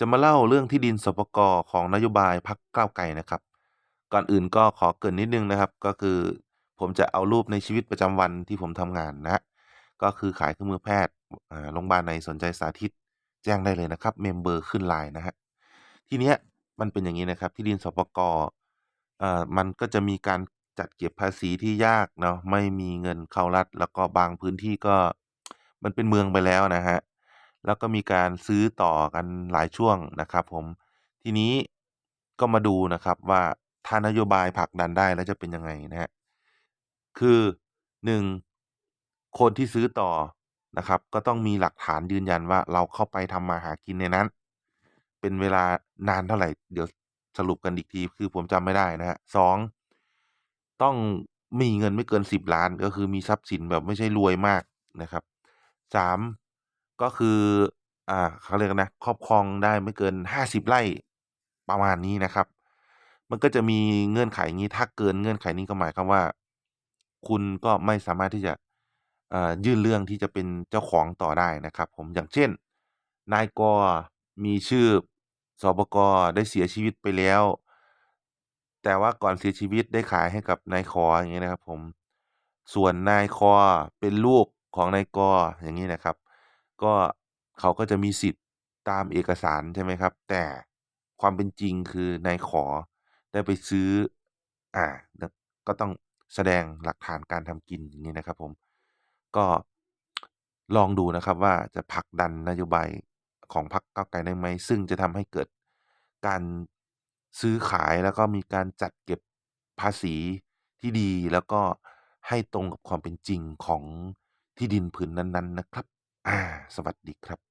จะมาเล่าเรื่องที่ดินสปกของนโยบายพรรคก้าวไกลนะครับ ก่อนอื่นก็ขอเกริ่นนิดนึงนะครับ ก็คือ ผมจะเอารูปในชีวิตประจำวันที่ผมทำงานนะก็คือขายเครื่องมือแพทย์โรงพยาบาลไหนสนใจสาธิต แจ้งได้เลยนะครับเมมเบอร์ขึ้นไลน์นะฮะทีเนี้ยมันเป็นอย่างนี้นะครับที่ดินสปกเอ่อมันก็จะมีการจัดเก็บภาษีที่ยากเนาะไม่มีเงินเข้ารัฐ แล้วก็บางพื้นที่ก็มันเป็นเมืองไปแล้วนะฮะ แล้วก็มีการซื้อต่อกันหลายช่วงนะครับ ผมทีนี้ก็มาดูนะครับว่าถ้านโยบายผลักดันได้แล้วจะเป็นยังไงนะฮะคือหนึ่งคนที่ซื้อต่อนะครับ ก็ต้องมีหลักฐานยืนยันว่าเราเข้าไปทำมาหากินในนั้น เป็นเวลานานเท่าไหร่ เดี๋ยวสรุปกันอีกที คือผมจำไม่ได้นะฮะสองต้องมีเงินไม่เกินสิบล้านก็คือมีทรัพย์สินแบบไม่ใช่รวยมากนะครับสาม ก็คือ อ่าเขาเรียกนะครอบครองได้ไม่เกินห้าสิบไร่ประมาณนี้นะครับ มันก็จะมีเงื่อนไขงี้ถ้าเกินเงื่อนไขนี้ก็หมายความว่า คุณก็ไม่สามารถที่จะอ่อยื่นเรื่องที่จะเป็นเจ้าของต่อได้นะครับ ผมอย่างเช่น นายกมีชื่อสปกได้เสียชีวิตไปแล้ว แต่ว่าก่อนเสียชีวิตได้ขายให้กับนายขออย่างงี้นะครับ ผมส่วนนายคอเป็นลูกของนายกอย่างงี้นะครับ ก็เขาก็จะมีสิทธิ์ตามเอกสารใช่ไหมครับ แต่ความเป็นจริงคือนายขอได้ไปซื้อ อ่า ก็ต้องแสดงหลักฐานการทำกินอย่างงี้นะครับ ผม ก็ลองดูนะครับว่าจะผลักดันนโยบายของพรรคก้าวไกลได้ไหม ซึ่งจะทำให้เกิดการซื้อขายแล้วก็มีการจัดเก็บภาษีที่ดีแล้วก็ให้ตรงกับความเป็นจริงของที่ดินผืนนั้น ๆ นะครับ อาสวัสดีครับ